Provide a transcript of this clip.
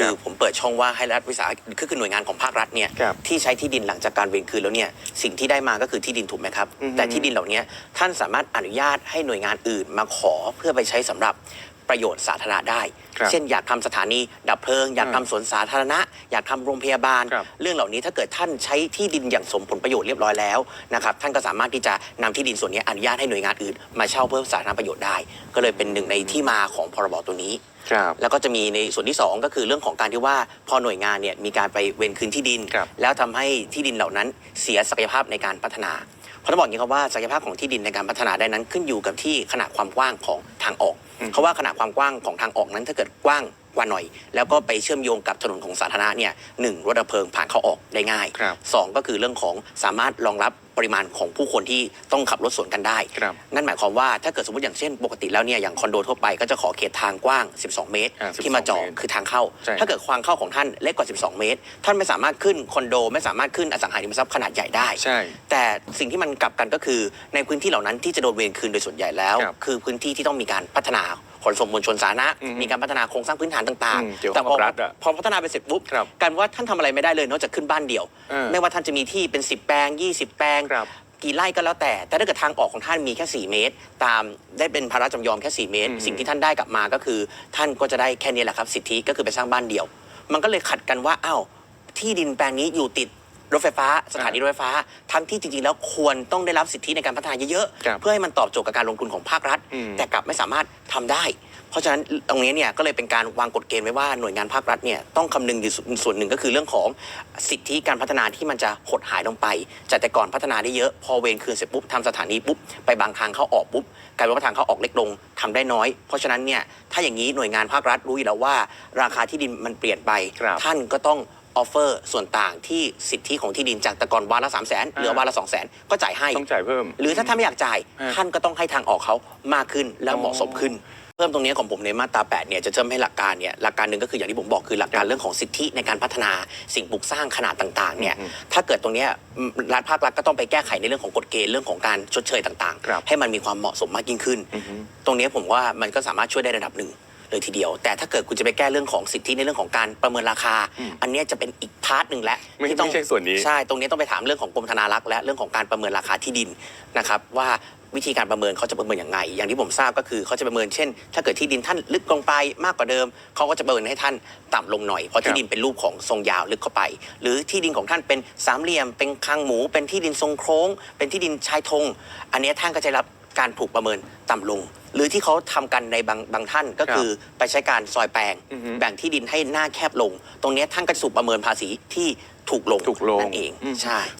คืคอรับผมเปิดช่องว่าให้รัฐวิสาหกิจคือคือหน่วยงานของภาครัฐเนี่ยครับที่ใช้ที่ดินหลังจากการเวรคืนแล้วเนี่ยสิ่งที่ได้มาก็คือที่ดินถูกไหมครับ อือฮึ แต่ที่ดินเหล่านี้ท่านสามารถอนุญาตให้หน่วยงานอื่นมาขอเพื่อไปใช้สำหรับประโยชน์สาธารณะได้ ครับเช่นอยากทำสถานีดับเพลิง อยากทำสวนสาธารณะ อยากทำโรงพยาบาล ครับ เรื่องเหล่านี้ถ้าเกิดท่านใช้ที่ดินอย่างสมผลประโยชน์เรียบร้อยแล้วนะครับท่านก็สามารถที่จะนำที่ดินส่วนนี้อนุญาตให้หน่วยงานอื่น มาเช่าเพื่อสาธารณประโยชน์ได้ ก็เลยเป็นหนึ่งในที่มาของพรบตัวนี้ ครับแล้วก็จะมีในส่วนที่ 2 ก็คือเรื่องของการที่ว่าพอหน่วยงานเนี่ยมีการไปเวนคืนที่ดิน ครับ แล้วทำให้ที่ดินเหล่านั้นเสียศักยภาพในการพัฒนาเพราะต้องบอกอย่างนี้ครับว่าศักยภาพของที่ดินในการพัฒนาได้นั้นขึ้นอยู่กับที่ขนาดความกว้างของทางออกอืมเพราะว่าขนาดความกว้างของทางออกนั้นถ้าเกิดกว้าง กว่าหน่อย แล้วก็ไปเชื่อมโยงกับถนนของสาธารณะเนี่ยหนึ่งรถดับเพลิงผ่านเข้าออกได้ง่ายครับสองก็คือเรื่องของสามารถรองรับปริมาณของผู้คนที่ต้องขับรถสวนกันได้ ครับนั่นหมายความว่าถ้าเกิดสมมติอย่างเช่น ปกติแล้วเนี่ยอย่างคอนโดทั่วไปก็จะขอเขตทางกว้าง 12 เมตร อ่าที่มาจอด12เมตรคือทางเข้า ใช่ ถ้าเกิดความเข้าของท่านเล็กกว่า 12 เมตร ท่านไม่สามารถขึ้นคอนโด ไม่สามารถขึ้นอสังหาริมทรัพย์ขนาดใหญ่ได้ ใช่ แต่สิ่งที่มันกลับกันก็คือในพื้นที่เหล่านั้นที่จะโดนเวรคืนโดยส่วนใหญ่แล้ว ครับคือพื้นที่ที่ต้องมีการพัฒนา ขนส่งมวลชนสาธารณะอืมมีการพัฒนาโครงสร้างพื้นฐานต่างอืมเกี่ยวๆแต่พอกับรัฐอะพอพัฒนาไปเสร็จปุ๊บครับกลารว่าท่านทำอะไรไม่ได้เลยนอกจากขึ้นบ้านเดี่ยว เออไม่ว่าท่านจะมีที่เป็น 10 แปลง 20 แปลง ครับกี่ไร่ก็แล้วแต่ แต่ถ้าเกิดทางออกของท่านมีแค่ 4 เมตร ตามได้เป็นภาระจำยอมแค่ 4 เมตร อืม สิ่งที่ท่านได้กลับมาก็คือ ท่านก็จะได้แค่นี้แหละครับสิทธิก็คือไปสร้างบ้านเดี่ยว มันก็เลยขัดกันว่าอ้าวที่ดินแปลงนี้อยู่ติด รถไฟฟ้า สถานีรถไฟฟ้า ทั้งที่จริงๆ แล้วควรต้องได้รับสิทธิในการพัฒนาเยอะครับๆ เพื่อให้มันตอบโจทย์กับการลงทุนของภาครัฐ อืม แต่กลับไม่สามารถทำได้ เพราะฉะนั้นตรงนี้เนี่ยก็เลยเป็นการวางกฎเกณฑ์ไว้ว่าหน่วยงานภาครัฐเนี่ยต้องคำนึงอยู่ส่วนหนึ่งก็คือเรื่องของสิทธิการพัฒนาที่มันจะหดหายลงไปจากแต่ก่อนพัฒนาได้เยอะพอเวรคืนเสร็จปุ๊บทำสถานีปุ๊บไปบางทางเข้าออกปุ๊บกลายเป็นว่าทางเข้าออกเล็กลงทำได้น้อย เพราะฉะนั้นเนี่ยถ้าอย่างนี้หน่วยงานภาครัฐรู้อยู่แล้วว่า ราคาที่ดินมันเปลี่ยนไป ครับ ท่านก็ต้อง ออฟเฟอร์ส่วนต่างที่สิทธิของที่ดินจากแต่ก่อนวาละสามแสนเหลือวาละสองแสนก็จ่ายให้ ต้องจ่ายเพิ่ม หรือถ้าท่านไม่อยากจ่าย ฮะท่านก็ต้องให้ทางออกเขามากขึ้นและเหมาะสมขึ้น เพิ่มตรงนี้ของผมในมาตรา8เนี่ยจะเชื่อมให้หลักการเนี่ยหลักการหนึ่งก็คืออย่างที่ผมบอกคือหลักการเรื่องของสิทธิในการพัฒนาสิ่งปลูกสร้างขนาดต่างๆเนี่ยอืมถ้าเกิดตรงเนี้ยอืมรัฐภาครัฐก็ต้องไปแก้ไขในเรื่องของกฎเกณฑ์เรื่องของการชดเชยต่างครับ ๆ ให้มันมีความเหมาะสมมากยิ่งขึ้นอือฮึตรงนี้ผมว่ามันก็สามารถช่วยได้ระดับหนึ่ง เลยทีเดียว แต่ถ้าเกิดคุณจะไปแก้เรื่องของสิทธิในเรื่องของการประเมินราคาอืมอันเนี้ยจะเป็นอีกพาร์ทหนึ่งและไม่ที่ต้องไม่ใช่ส่วนนี้ ใช่ตรงนี้ต้องไปถามเรื่องของกรมธนารักษ์และเรื่องของการประเมินราคาที่ดินนะครับว่าวิธีการประเมินเขาจะประเมินอย่างไง อย่างที่ผมทราบก็คือเขาจะประเมินเช่น ถ้าเกิดที่ดินท่านลึกลงไปมากกว่าเดิม เขาก็จะประเมินให้ท่านต่ำลงหน่อย เพราะที่ดินเป็นรูปของทรงยาวลึกเข้าไป หรือที่ดินของท่านเป็นสามเหลี่ยม เป็นคางหมู เป็นที่ดินทรงโค้ง เป็นที่ดินชายธง อันเนี้ยท่านก็จะรับการถูกประเมินต่ำลง หรือที่เขาทำกันในบางบางท่านก็คือไปใช้การซอยแปลง อือฮึแบ่งที่ดินให้หน้าแคบลง ตรงเนี้ยท่านก็จะถูกประเมินภาษีที่ถูกลงถูกลงนั่นเองอืม ใช่